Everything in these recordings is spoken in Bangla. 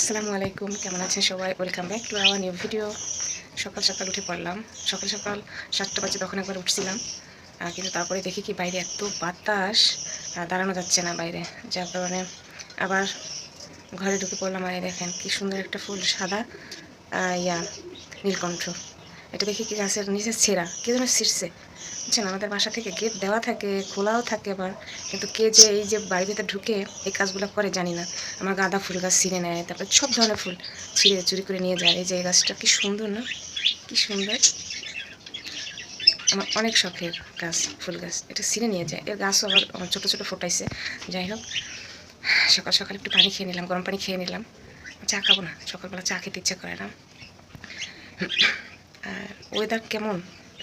আসসালামু আলাইকুম, কেমন আছেন সবাই? Welcome back to our new video সকাল সকাল উঠে পড়লাম। সকাল সকাল সাতটা বাজে তখন একবার উঠছিলাম। কিন্তু তারপরে দেখি কি বাইরে এত বাতাস। দাঁড়ানো যাচ্ছে না বাইরে। যার কারণে আবার ঘরে ঢুকে পড়লাম। আর দেখেন কি সুন্দর একটা ফুল, সাদা ইয়া, নীলকণ্ঠ। এটা দেখি কি গাছের নিচে ছেঁড়া? কে যেন ছিঁড়ছে। বুঝছেন, আমাদের বাসা থেকে গেট দেওয়া থাকে, খোলাও থাকে আবার। কিন্তু কে যে এই যে বাড়ির ভিতরে ঢুকে এই কাজগুলো করে জানি না। আমার গাঁদা ফুল গাছ ছিঁড়ে নেয়, তারপরে সব ধরনের ফুল ছিঁড়ে চুরি করে নিয়ে যায়। এই যে এই গাছটা কি সুন্দর না? কি সুন্দর। আমার অনেক শখের গাছ, ফুল গাছ। এটা ছিঁড়ে নিয়ে যায়। এর গাছও আবার ছোটো ছোটো ফোটাইছে। যাই হোক, সকাল সকাল একটু পানি খেয়ে নিলাম, গরম পানি খেয়ে নিলাম। চা খাব না, সকালবেলা চা খেতে ইচ্ছা করে না। ওয়েদার কেমন?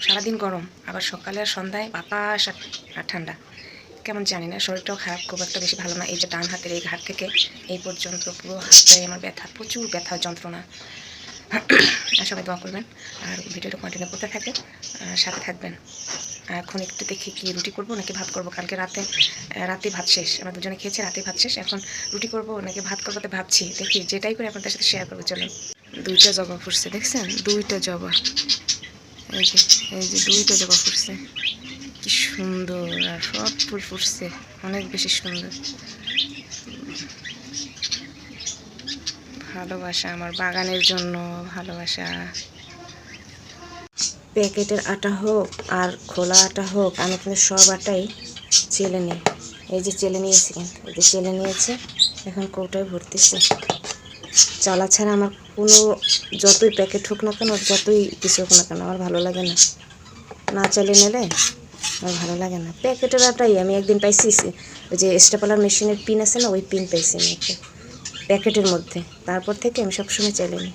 সারাদিন গরম, আবার সকালে আর সন্ধ্যায় বাতাস আর ঠান্ডা। কেমন জানি না, শরীরটাও খারাপ, খুব একটা বেশি ভালো না। এই যে ডান হাতের এই ঘাট থেকে এই পর্যন্ত পুরো হাতটাই আমার ব্যথা, প্রচুর ব্যথা, যন্ত্রণা। সবাই দোয়া করবেন, আর ভিডিওটা কন্টিনিউ করতে থাকে সাথে থাকবেন। এখন একটু দেখি কি রুটি করব, নাকি ভাত করব। কালকে রাতে রাতে ভাত শেষ। আমরা দুজনে খেয়েছি, রাতে ভাত শেষ। এখন রুটি করব, নাকি ভাত করব তো ভাবছি। দেখি, যেটাই করে আপনাদের সাথে শেয়ার করব, চলুন। দুইটা জবা ফুটছে, দেখছেন? দুইটা জবা। এই যে এই যে দুইটা জবা ফুটছে। কি সুন্দর, আর সব ফুল ফুটছে, অনেক বেশি সুন্দর। ভালোবাসা আমার বাগানের জন্য, ভালোবাসা। প্যাকেটের আটা হোক আর খোলা আটা হোক, আমি কিন্তু সব আটাই চেলে নিই। এই যে চেলে নিয়েছি কিন্তু, এই যে চেলে নিয়েছে, এখন কৌটায় ভরতেছে। চালা ছাড়া আমার কোনো যতই প্যাকেট হোক না কেন, যতই কিছু হোক না কেন, আমার ভালো লাগে না। না চালিয়ে নিলে আমার ভালো লাগে না। প্যাকেটের আটাই আমি একদিন পাইছি ওই যে স্টেপলার মেশিনের পিন আছে না, ওই পিন পাইছি আমি একটা প্যাকেটের মধ্যে। তারপর থেকে আমি সবসময় চাইলে নিই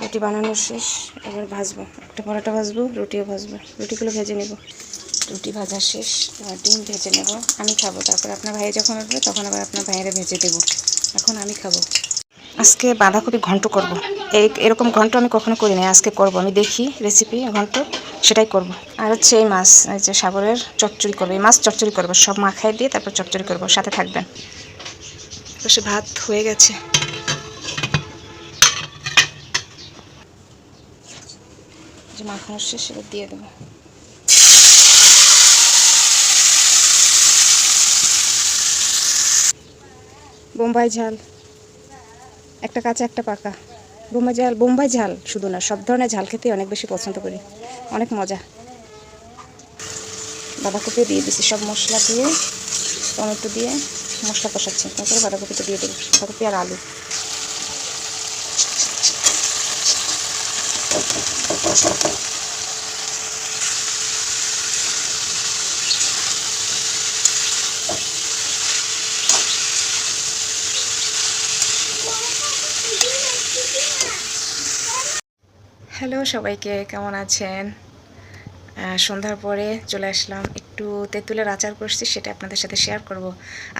রুটি বানানো শেষ, এবার ভাজবো। একটা পরোটা ভাজবো, রুটিও ভাজবো। রুটিগুলো ভেজে নেব। রুটি ভাজা শেষ, এবার ডিম ভেজে নেব। আমি খাব, তারপর আপনার ভাইয়ে যখন উঠবে, তখন আবার আপনার ভাইয়েরা ভেজে দেবো। এখন আমি খাব। আজকে বাঁধাকপি ঘন্ট করব। এই এরকম ঘন্ট আমি কখনো করি না আজকে করব। আমি দেখি রেসিপি ঘন্ট সেটাই করব। আর হচ্ছে এই মাছ এই যে সাগরের চচ্চড়ি করব। এই মাছ চচ্চড়ি করব। সব মাখাই দিয়ে তারপর চচ্চড়ি করব। সাথে থাকবেন। সে ভাত হয়ে গেছে। যে মাখানো শেষ এবার দিয়ে দেবো। বোম্বাই ঝাল। একটা কাঁচা, একটা পাকা। বোম্বাই ঝাল বোম্বাই ঝাল শুধু না, সব ধরনের ঝাল খেতে অনেক বেশি পছন্দ করি। অনেক মজা। বাঁধাকপি দিয়ে দিচ্ছি সব মশলা দিয়ে, টমেটো দিয়ে মশলা কষাচ্ছি। তারপরে বাঁধাকপিটা দিয়ে দেবো, বাঁধাকপি আর আলু। হ্যালো, সবাইকে কেমন আছেন? সন্ধ্যার পরে চলে আসলাম একটু তেঁতুলের আচার করছি, সেটা আপনাদের সাথে শেয়ার করব।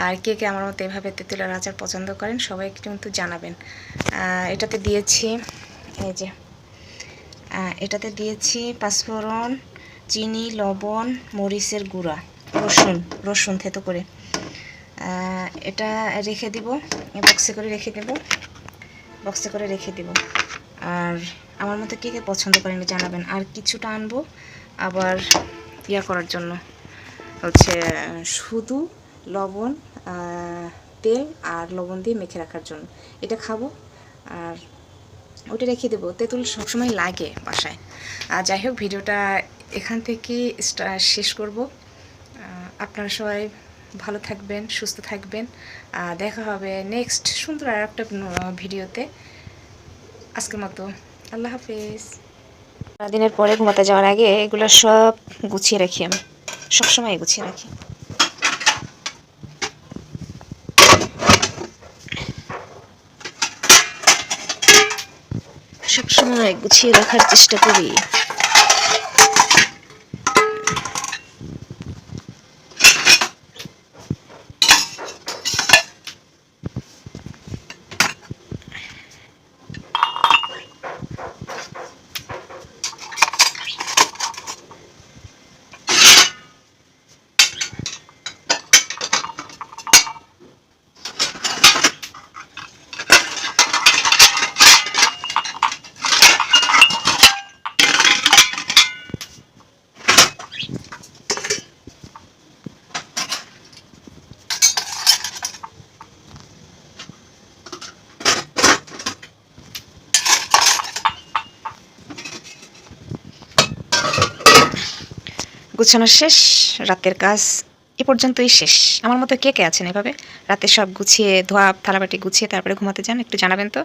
আর কে কে আমার মতো এভাবে তেঁতুলের আচার পছন্দ করেন সবাই কিন্তু জানাবেন। এটাতে দিয়েছি, এই যে এটাতে দিয়েছি পাঁচফোড়ন, চিনি, লবণ, মরিচের গুঁড়া, রসুন রসুন থেতো করে। এটা রেখে দিব বক্সে করে রেখে দেব বক্সে করে রেখে দিব। আর আমার মতো কে কে পছন্দ করেন জানাবেন। আর কিছুটা আনব, আবার ইয়া করার জন্য। হচ্ছে, শুধু লবণ তেল আর লবণ দিয়ে মেখে রাখার জন্য। এটা খাব আর ওটা রেখে দেবো। তেঁতুল সবসময় লাগে বাসায়। আর যাই হোক, ভিডিওটা এখান থেকে শেষ করব। আপনারা সবাই ভালো থাকবেন, সুস্থ থাকবেন। দেখা হবে নেক্সট সুন্দর আর একটা ভিডিওতে। আজকের মতো। আল্লাহ হাফিজ। দিনের পরে ঘুমাতে যাওয়ার আগে এগুলো সব গুছিয়ে রাখি আমি। সবসময় গুছিয়ে রাখি। সবসময় গুছিয়ে রাখার চেষ্টা করি। গুছানো শেষ, রাতের কাজ এ পর্যন্তই শেষ। আমার মতো কে কে আছেন এভাবে? রাতে সব গুছিয়ে, ধোয়া, থালাবাটি গুছিয়ে তারপরে ঘুমাতে যান? একটু জানাবেন তো?